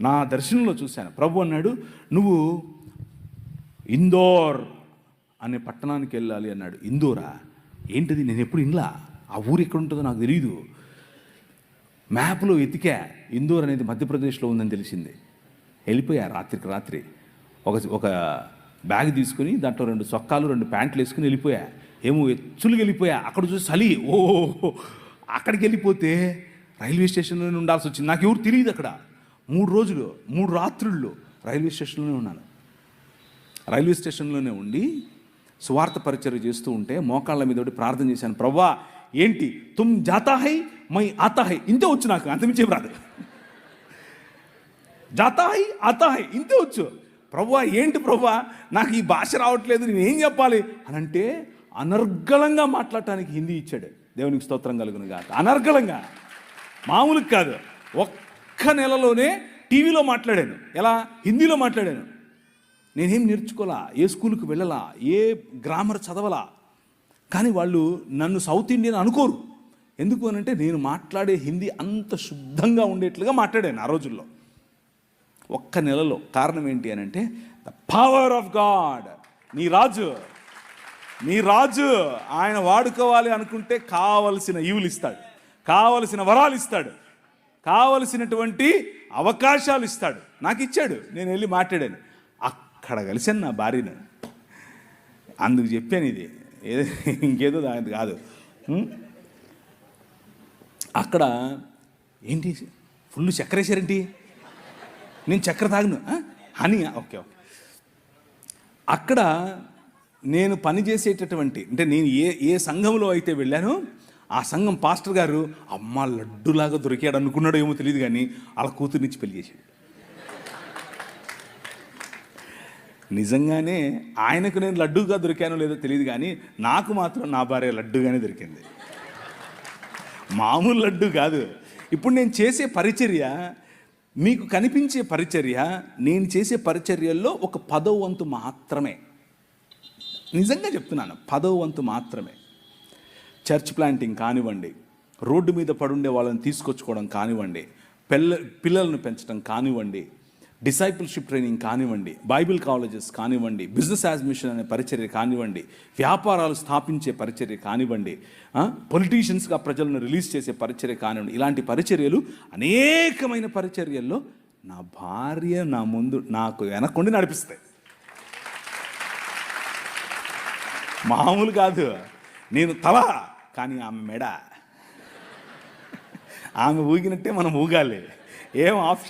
నా దర్శనంలో చూశాను. ప్రభు అన్నాడు నువ్వు ఇందోర్ అనే పట్టణానికి వెళ్ళాలి అన్నాడు. ఇందోరా? ఏంటిది? నేను ఎప్పుడు ఇన్లా ఆ ఊరు ఎక్కడ ఉంటుందో నాకు తెలియదు మ్యాప్లో ఎతికా ఇందోర్ అనేది మధ్యప్రదేశ్లో ఉందని తెలిసింది. వెళ్ళిపోయా రాత్రికి రాత్రి. ఒక ఒక బ్యాగ్ తీసుకుని దాంట్లో రెండు చొక్కాలు రెండు ప్యాంట్లు వేసుకుని వెళ్ళిపోయా. ఏమో ఎచ్చులుగా వెళ్ళిపోయా. అక్కడ చూసి చలి. ఓ అక్కడికి వెళ్ళిపోతే రైల్వే స్టేషన్లోనే ఉండాల్సి వచ్చింది. నాకు ఎవరు తెలియదు అక్కడ. మూడు రోజులు మూడు రాత్రుల్లో రైల్వే స్టేషన్లోనే ఉన్నాను రైల్వే స్టేషన్లోనే ఉండి స్వార్థ పరిచయం చేస్తూ ఉంటే మోకాళ్ళ మీద ఒకటి ప్రార్థన చేశాను ప్రవ్వా ఏంటి? తుమ్ జాతాహై మై ఆతాహై ఇంతే వచ్చు నాకు అంతమించే రాదు. జాతాహై హై ఇంతే వచ్చు. ప్రవ్వా ఏంటి ప్రవ్వా? నాకు ఈ భాష రావట్లేదు నేను ఏం చెప్పాలి? అని అంటే అనర్గళంగా మాట్లాడటానికి హిందీ ఇచ్చాడు. దేవునికి స్తోత్రం కలుగును కాదు అనర్గళంగా. మామూలుగా కాదు. ఒక్క ఒక్క నెలలోనే టీవీలో మాట్లాడాను. ఎలా? హిందీలో మాట్లాడాను. నేనేం నేర్చుకోలా? ఏ స్కూల్కి వెళ్ళలా? ఏ గ్రామర్ చదవలా? కానీ వాళ్ళు నన్ను సౌత్ ఇండియన్ అనుకోరు. ఎందుకు అనంటే నేను మాట్లాడే హిందీ అంత శుద్ధంగా ఉండేట్లుగా మాట్లాడాను ఆ రోజుల్లో. ఒక్క నెలలో కారణం ఏంటి అని అంటే ద పవర్ ఆఫ్ గాడ్ నీ రాజు. నీ రాజు ఆయన వాడుకోవాలి అనుకుంటే కావలసిన ఈవులు ఇస్తాడు కావలసిన వరాలు ఇస్తాడు కావలసినటువంటి అవకాశాలు ఇస్తాడు. నాకు ఇచ్చాడు. నేను వెళ్ళి మాట్లాడాను. అక్కడ కలిసాను నా భార్యను. అందుకు చెప్పాను ఇది. ఏదో ఇంకేదో దాని కాదు. అక్కడ ఏంటి? ఫుల్ చక్కెర వేసారేంటి నేను చక్కెర తాగను. అని ఓకే ఓకే. అక్కడ నేను పని చేసేటటువంటి అంటే నేను ఏ ఏ సంఘంలో అయితే వెళ్ళానో ఆ సంఘం పాస్టర్ గారు అమ్మ లడ్డులాగా దొరికాడు అనుకున్నాడో ఏమో తెలియదు కానీ వాళ్ళ కూతురునిచ్చి పెళ్ళి చేశాడు. నిజంగానే ఆయనకు నేను లడ్డుగా దొరికానో లేదో తెలియదు కానీ నాకు మాత్రం నా భార్య లడ్డుగానే దొరికింది. మామూలు లడ్డు కాదు. ఇప్పుడు నేను చేసే పరిచర్య మీకు కనిపించే పరిచర్య నేను చేసే పరిచర్యల్లో ఒక పదో వంతు మాత్రమే. నిజంగా చెప్తున్నాను పదో వంతు మాత్రమే. చర్చ్ ప్లాంటింగ్ కానివ్వండి రోడ్డు మీద పడుండే వాళ్ళని తీసుకొచ్చుకోవడం కానివ్వండి పిల్ల పిల్లలను పెంచడం కానివ్వండి డిసైపుల్షిప్ ట్రైనింగ్ కానివ్వండి బైబిల్ కాలేజెస్ కానివ్వండి బిజినెస్ యాడ్మిషన్ అనే పరిచర్య కానివ్వండి వ్యాపారాలు స్థాపించే పరిచర్య కానివ్వండి పొలిటీషియన్స్గా ప్రజలను రిలీజ్ చేసే పరిచర్య కానివ్వండి ఇలాంటి పరిచర్యలు అనేకమైన పరిచర్యల్లో నా భార్య నా ముందు నాకు వెనక్కుండి నడిపిస్తాయి. మామూలు కాదు. నేను తల కానీ ఆమె మెడ. ఆమె ఊగినట్టే మనం ఊగాలి. ఏం ఆప్షన్